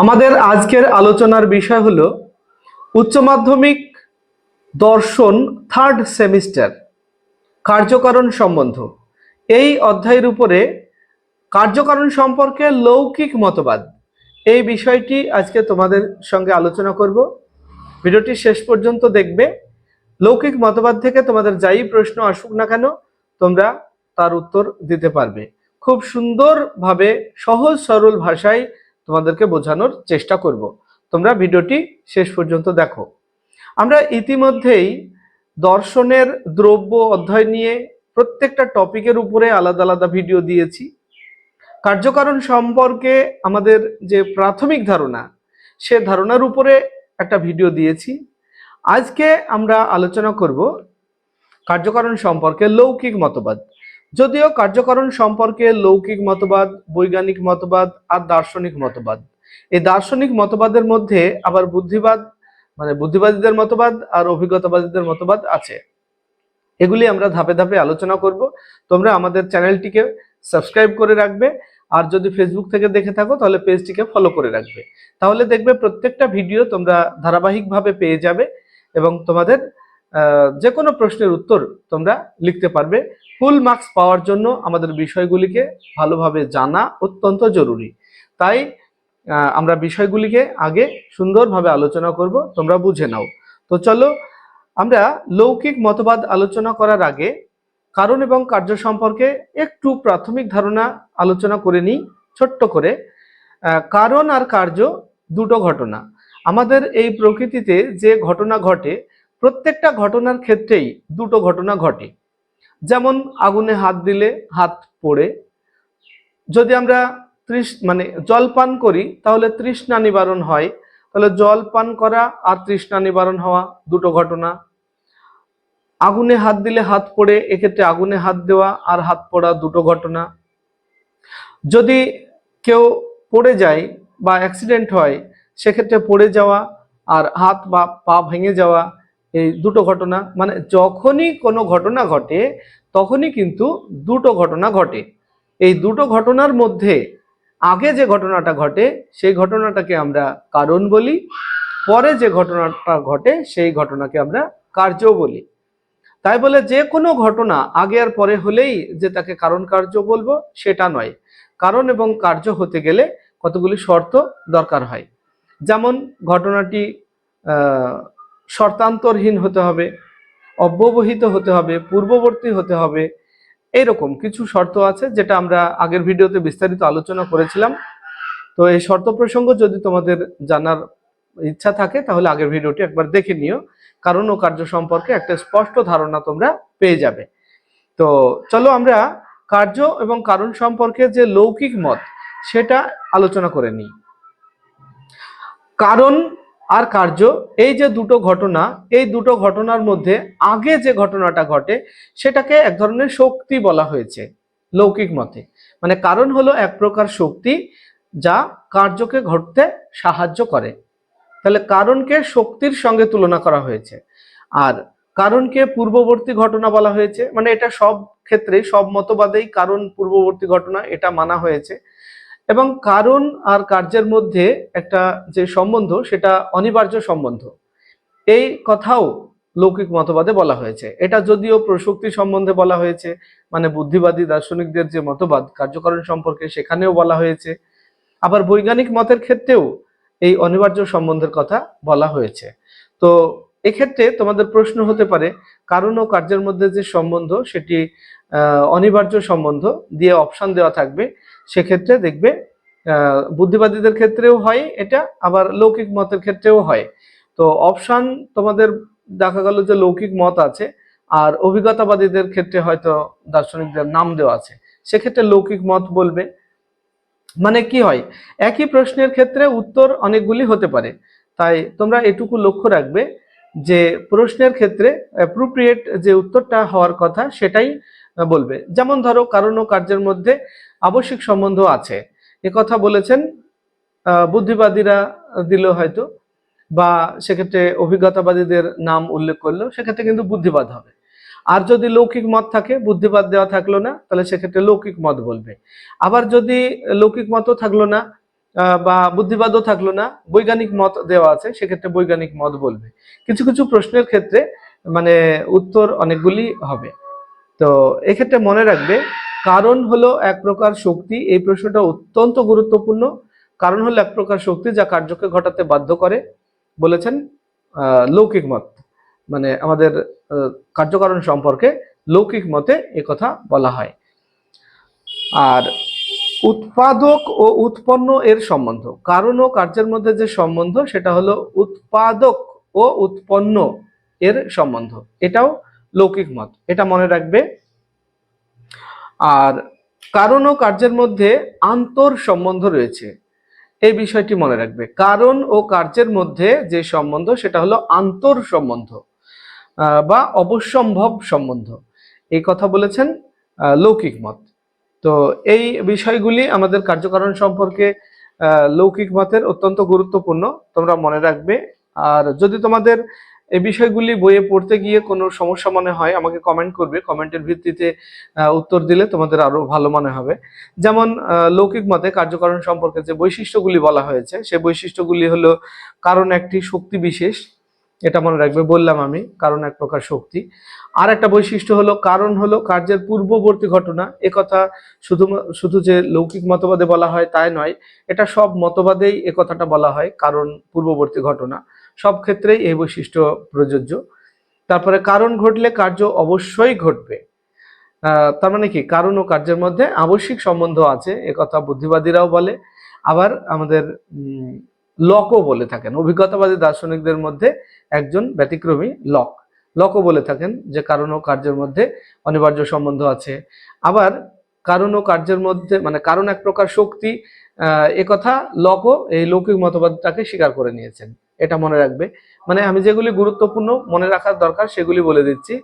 আমাদের আজকের আলোচনার বিষয় হলো উচ্চ মাধ্যমিক দর্শন থার্ড সেমিস্টার কার্যকারণ সম্বন্ধ। এই অধ্যায়ের উপরে কার্যকারণ সম্পর্কে লৌকিক মতবাদ। এই বিষয়টি আজকে তোমাদের সঙ্গে আলোচনা করব। ভিডিওটি শেষ পর্যন্ত দেখবে। লৌকিক মতবাদ থেকে তোমাদের যাই প্রশ্ন আসুক না কেন, তোমরা তার উত্তর দিতে পারবে। খুব সুন্দরভাবে সহজ সরল ভাষায় তোমাদেরকে বোঝানোর চেষ্টা করব। তোমরা ভিডিওটি শেষ পর্যন্ত দেখো। আমরা ইতিমধ্যেই দর্শনের দ্রব্য অধ্যায় নিয়ে প্রত্যেকটা টপিকের উপরে আলাদা আলাদা ভিডিও দিয়েছি। কার্যকারণ সম্পর্কে আমাদের যে প্রাথমিক ধারণা, সে ধারণার উপরে একটা ভিডিও দিয়েছি। আজকে আমরা আলোচনা করব কার্যকারণ সম্পর্কে লৌকিক মতবাদ। যদিও কার্যকরণ সম্পর্কে লৌকিক মতবাদ, বৈজ্ঞানিক মতবাদ আর দার্শনিক মতবাদ। এই দার্শনিক মতবাদের মধ্যে আবার বুদ্ধিবাদ মানে বুদ্ধিবাদীদের মতবাদ আর অভিজ্ঞতাবাদীদের মতবাদ আছে। এগুলি আমরা ধাপে ধাপে আলোচনা করব। তোমরা আমাদের চ্যানেলটিকে সাবস্ক্রাইব করে রাখবে আর যদি ফেসবুক থেকে দেখে থাকো তাহলে পেজটিকে ফলো করে রাখবে। তাহলে দেখবে প্রত্যেকটা ভিডিও তোমরা ধারাবাহিকভাবে পেয়ে যাবে এবং তোমাদের যে কোনো প্রশ্নের উত্তর তোমরা লিখতে পারবে। ফুল মার্কস পাওয়ার জন্য আমাদের বিষয়গুলিকে ভালোভাবে জানা অত্যন্ত জরুরি। তাই আমরা বিষয়গুলিকে আগে সুন্দরভাবে আলোচনা করব, তোমরা বুঝে নাও। তো চলো, আমরা লৌকিক মতবাদ আলোচনা করার আগে কারণ এবং কার্য সম্পর্কে একটু প্রাথমিক ধারণা আলোচনা করে নিই, ছোট্ট করে। কারণ আর কার্য দুটো ঘটনা। আমাদের এই প্রকৃতিতে যে ঘটনা ঘটে প্রত্যেকটা ঘটনার ক্ষেত্রেই দুটো ঘটনা ঘটে। যেমন আগুনে হাত দিলে হাত পড়ে। যদি আমরা তৃষ মানে জল পান করি, তাহলে তৃষ্ণা নিবারণ হয়। তাহলে জল পান করা আর তৃষ্ণা নিবারণ হওয়া দুটো ঘটনা। আগুনে হাত দিলে হাত পড়ে, এক্ষেত্রে আগুনে হাত দেওয়া আর হাত পড়া দুটো ঘটনা। যদি কেউ পড়ে যায় বা অ্যাক্সিডেন্ট হয়, সেক্ষেত্রে পড়ে যাওয়া আর হাত বা পা ভেঙে যাওয়া এই দুটো ঘটনা মানে যখনই কোনো ঘটনা ঘটে, তখনই কিন্তু দুটো ঘটনা ঘটে। এই দুটো ঘটনার মধ্যে আগে যে ঘটনাটা ঘটে, সেই ঘটনাটাকে আমরা কারণ বলি, পরে যে ঘটনাটা ঘটে, সেই ঘটনাকে আমরা কার্য বলি। তাই বলে যে কোনো ঘটনা আগে আর পরে হলেই যে তাকে কারণ কার্য বলব, সেটা নয়। কারণ এবং কার্য হতে গেলে কতগুলি শর্ত দরকার হয়। যেমন ঘটনাটি শর্তান্তরহীন হতে হবে, অব্যবহিত হতে হবে, পূর্ববর্তী হতে হবে, এরকম কিছু শর্ত আছে যেটা আমরা আগের ভিডিওতে বিস্তারিত আলোচনা করেছিলাম। তো এই শর্ত প্রসঙ্গ যদি তোমাদের জানার ইচ্ছা থাকে, তাহলে আগের ভিডিওটি একবার দেখে নিও, কারণ ও কার্য সম্পর্কে একটা স্পষ্ট ধারণা তোমরা পেয়ে যাবে। তো চলো আমরা কার্য এবং কারণ সম্পর্কে যে লৌকিক মত, সেটা আলোচনা করে নিই। কারণ আর কার্য, এই যে দুটো ঘটনা, এই দুটো ঘটনার মধ্যে আগে যে ঘটনাটা ঘটে, সেটাকে এক ধরনের শক্তি বলা হয়েছে, লৌকিক মতে। মানে কারণ হলো এক প্রকার শক্তি যা কার্যকে ঘটতে সাহায্য করে। তাহলে কারণকে শক্তির সঙ্গে তুলনা করা হয়েছে। আর কারণকে পূর্ববর্তী ঘটনা বলা হয়েছে মানে এটা সব ক্ষেত্রে সব মতবাদেই কারণ পূর্ববর্তী ঘটনা, এটা মানা হয়েছে। এবং কারণ আর কার্যের মধ্যে একটা যে সম্বন্ধ, সেটা অনিবার্য সম্বন্ধ। এই কথাও লৌকিক মতবাদে বলা হয়েছে। এটা যদিও প্রসক্তি সম্বন্ধে বলা হয়েছে মানে বুদ্ধিবাদী দার্শনিকদের যে মতবাদ, কার্যকরণ সম্পর্কে সেখানেও বলা হয়েছে। আবার বৈজ্ঞানিক মতের ক্ষেত্রেও এই অনিবার্য সম্বন্ধের কথা বলা হয়েছে। তো এক্ষেত্রে তোমাদের প্রশ্ন হতে পারে, কারণ ও কার্যের মধ্যে যে সম্বন্ধ, সেটি অনিবার্য সম্বন্ধ দিয়ে অপশন দেওয়া থাকবে। সেক্ষেত্রে দেখবে বুদ্ধিবাদীদের ক্ষেত্রেও হয় এটা, আবার লৌকিক মতের ক্ষেত্রেও হয়। তো অপশন তোমাদের দেখা গেল যে লৌকিক মত আছে, আর অভিজ্ঞতাবাদীদের ক্ষেত্রে হয়তো দার্শনিকদের নাম দেওয়া আছে। সেক্ষেত্রে লৌকিক মত বলবে। মানে কি হয়, একই প্রশ্নের ক্ষেত্রে উত্তর অনেকগুলি হতে পারে। তাই তোমরা এটুকু লক্ষ্য রাখবে যে প্রশ্নের ক্ষেত্রে অ্যাপ্রোপ্রিয়েট যে উত্তরটা হওয়ার কথা, সেটাই বলবে। যেমন ধরো, কারণ ও কার্যের মধ্যে আবশ্যিক সম্বন্ধ আছে। কথা বলেছেন বুদ্ধিবাদীরা দিল হয়তো, বা সেক্ষেত্রে অভিজ্ঞতাবাদীদের নাম উল্লেখ করল সেক্ষেত্রে কিন্তু বুদ্ধিবাদ হবে। আর যদি লৌকিক মত থাকে, বুদ্ধিবাদ দেওয়া থাকল না, তাহলে সেক্ষেত্রে লৌকিক মত বলবে। আবার যদি লৌকিক মতও থাকল না বা বুদ্ধিবাদও থাকল না, বৈজ্ঞানিক মত দেওয়া আছে, সেক্ষেত্রে বৈজ্ঞানিক মত বলবে। কিছু কিছু প্রশ্নের ক্ষেত্রে মানে উত্তর অনেকগুলি হবে। তো এক্ষেত্রে মনে রাখবে, কারণ হলো এক প্রকার শক্তি, এই প্রশ্নটা অত্যন্ত গুরুত্বপূর্ণ। কারণ হলো এক প্রকার শক্তি যা কার্যকে ঘটাতে বাধ্য করে, বলেছেন লৌকিক মত। মানে আমাদের কার্যকারণ সম্পর্কে লৌকিক মতে কথা বলা হয়। আর উৎপাদক ও উৎপন্ন এর সম্বন্ধ। কারণ ও কার্যের মধ্যে যে সম্বন্ধ, সেটা হলো উৎপাদক ও উৎপন্ন এর সম্বন্ধ। এটাও লৌকিক মত, এটা মনে রাখবে। আর কারণ ও কার্যের মধ্যে আন্তর সম্বন্ধ রয়েছে, এই বিষয়টি মনে রাখবে। কারণ ও কার্যের মধ্যে যে সম্বন্ধ, সেটা হলো আন্তর সম্বন্ধ বা অবশ্যম্ভব সম্বন্ধ। এই কথা বলেছেন লৌকিক মত। তো এই বিষয়গুলি আমাদের কার্যকারণ সম্পর্কে লৌকিক মতের অত্যন্ত গুরুত্বপূর্ণ, তোমরা মনে রাখবে। আর যদি তোমাদের এই বিষয়গুলি বইয়ে পড়তে গিয়ে কোনো সমস্যা মনে হয়, আমাকে কমেন্ট করবে। কমেন্টের ভিত্তিতে উত্তর দিলে তোমাদের আরও ভালো মনে হবে। যেমন লৌকিক মতে কার্যকারণ সম্পর্কে যে বৈশিষ্ট্যগুলি বলা হয়েছে, সে বৈশিষ্ট্যগুলি হলো কারণ একটি শক্তি বিশেষ, এটা মনে রাখবে, বললাম আমি, কারণ এক প্রকার শক্তি। আর একটা বৈশিষ্ট্য হলো, কারণ হলো কার্যের পূর্ববর্তী ঘটনা। একথা শুধু শুধু যে লৌকিক মতবাদে বলা হয় তাই নয়, এটা সব মতবাদেই এ কথাটা বলা হয়, কারণ পূর্ববর্তী ঘটনা। সব ক্ষেত্রেই এই বৈশিষ্ট্য প্রযোজ্য। তারপরে কারণ ঘটলে কার্য অবশ্যই ঘটবে। তার মানে কি? কারণ ও কার্যের মধ্যে আবশ্যিক সম্বন্ধ আছে একথা বুদ্ধিবাদীরাও বলে। আবার আমাদের লকও বলে থাকেন। অভিজ্ঞতাবাদী দার্শনিকদের মধ্যে একজন ব্যতিক্রমী লক। লকও বলে থাকেন যে কারণ ও কার্যের মধ্যে অনিবার্য সম্বন্ধ আছে। আবার কারণ ও কার্যের মধ্যে মানে কারণ এক প্রকার শক্তি একথা লকও এই লৌকিক মতবাদটাকে স্বীকার করে নিয়েছেন। এটা মনে রাখবে। মানে আমি যেগুলি গুরুত্বপূর্ণ মনে রাখার দরকার সেগুলি বলে দিচ্ছি।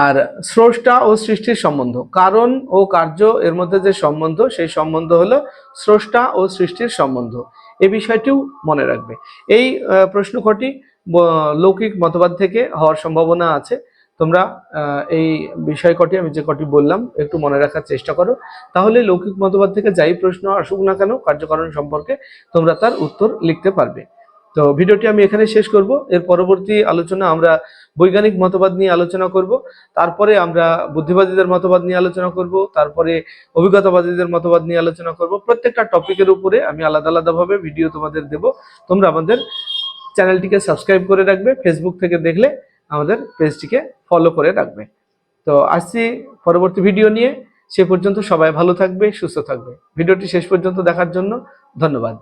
আর স্রষ্টা ও সৃষ্টির সম্বন্ধ। কারণ ও কার্য এর মধ্যে যে সম্বন্ধ, সেই সম্বন্ধ হলো স্রষ্টা ও সৃষ্টির সম্বন্ধ। এই বিষয়টিও মনে রাখবে। এই প্রশ্ন কটি লৌকিক মতবাদ থেকে হওয়ার সম্ভাবনা আছে। তোমরা এই বিষয় কটি, আমি যে কটি বললাম, একটু মনে রাখার চেষ্টা করো। তাহলে লৌকিক মতবাদ থেকে যাই প্রশ্ন আসুক না কেন, কার্যকারণ সম্পর্কে তোমরা তার উত্তর লিখতে পারবে। তো ভিডিওটি আমি এখানে শেষ করব। এর পরবর্তী আলোচনা আমরা বৈজ্ঞানিক মতবাদ নিয়ে আলোচনা করব। তারপরে আমরা বুদ্ধিবাদীদের মতবাদ নিয়ে আলোচনা করব। তারপরে অভিজ্ঞতাবাদীদের মতবাদ নিয়ে আলোচনা করব। প্রত্যেকটা টপিকের উপরে আমি আলাদা আলাদাভাবে ভিডিও তোমাদের দেব। তোমরা আমাদের চ্যানেলটিকে সাবস্ক্রাইব করে রাখবে। ফেসবুক থেকে দেখলে আমাদের পেজটিকে ফলো করে রাখবে। তো আসছি পরবর্তী ভিডিও নিয়ে। সে পর্যন্ত সবাই ভালো থাকবে, সুস্থ থাকবে। ভিডিওটি শেষ পর্যন্ত দেখার জন্য ধন্যবাদ।